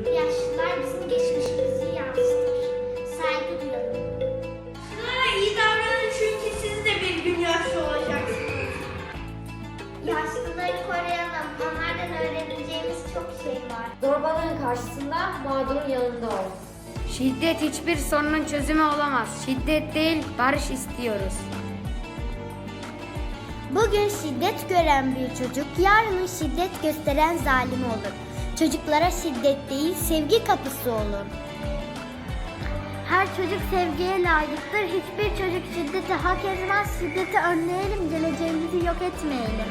Yaşlılar bizim geçmişimizi yansıtır. Saygı duyuyorum. Şunlara iyi davranın çünkü siz de bir gün yaşlı olacaksınız. Yaşlıları koruyalım. Onlardan öğreneceğimiz çok şey var. Zorbalığın karşısında mağdurun yanında ol. Şiddet hiçbir sorunun çözümü olamaz. Şiddet değil, barış istiyoruz. Bugün şiddet gören bir çocuk yarının şiddet gösteren zalim olur. Çocuklara şiddet değil sevgi kapısı olur. Her çocuk sevgiye layıktır. Hiçbir çocuk şiddeti hak etmez. Şiddeti önleyelim, geleceğimizi yok etmeyelim.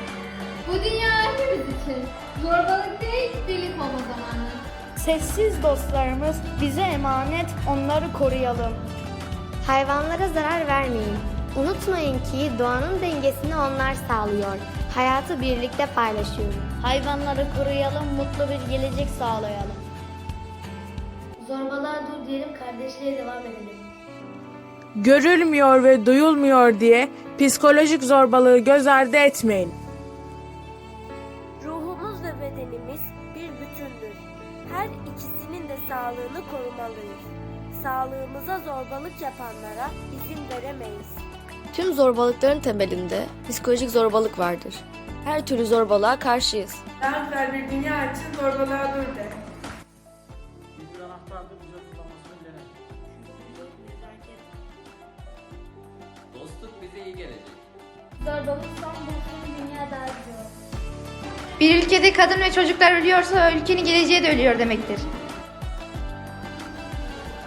Bu dünya hepimiz için. Zorbalık değil, birlik olma zamanı. Sessiz dostlarımız bize emanet, onları koruyalım. Hayvanlara zarar vermeyin. Unutmayın ki doğanın dengesini onlar sağlıyor. Hayatı birlikte paylaşıyor. Hayvanları koruyalım, mutlu bir gelecek sağlayalım. Zorbalığa dur diyelim, kardeşliğe devam edelim. Görülmüyor ve duyulmuyor diye psikolojik zorbalığı göz ardı etmeyin. Ruhumuz ve bedenimiz bir bütündür. Her ikisinin de sağlığını korumalıyız. Sağlığımıza zorbalık yapanlara izin veremeyiz. Tüm zorbalıkların temelinde psikolojik zorbalık vardır. Her türlü zorbalığa karşıyız. Daha güzel bir dünya için zorbalığa dur de. Dostluk bize iyi gelecek. Zorbalık son bulsun dünya daha güzel. Bir ülkede kadın ve çocuklar ölüyorsa ülkenin geleceği de ölüyor demektir.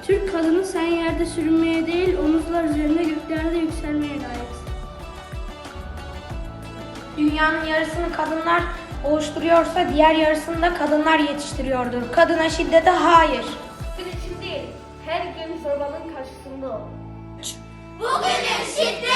Türk kadını sen yerde sürünmeye değil, omuzlar üzerinde göklerde yükselmeye layık. Dünyanın yarısını kadınlar oluşturuyorsa diğer yarısını da kadınlar yetiştiriyordur. Kadına şiddete hayır. Bugün için değil, her gün zorbalığın karşısında ol. Bugünün şiddet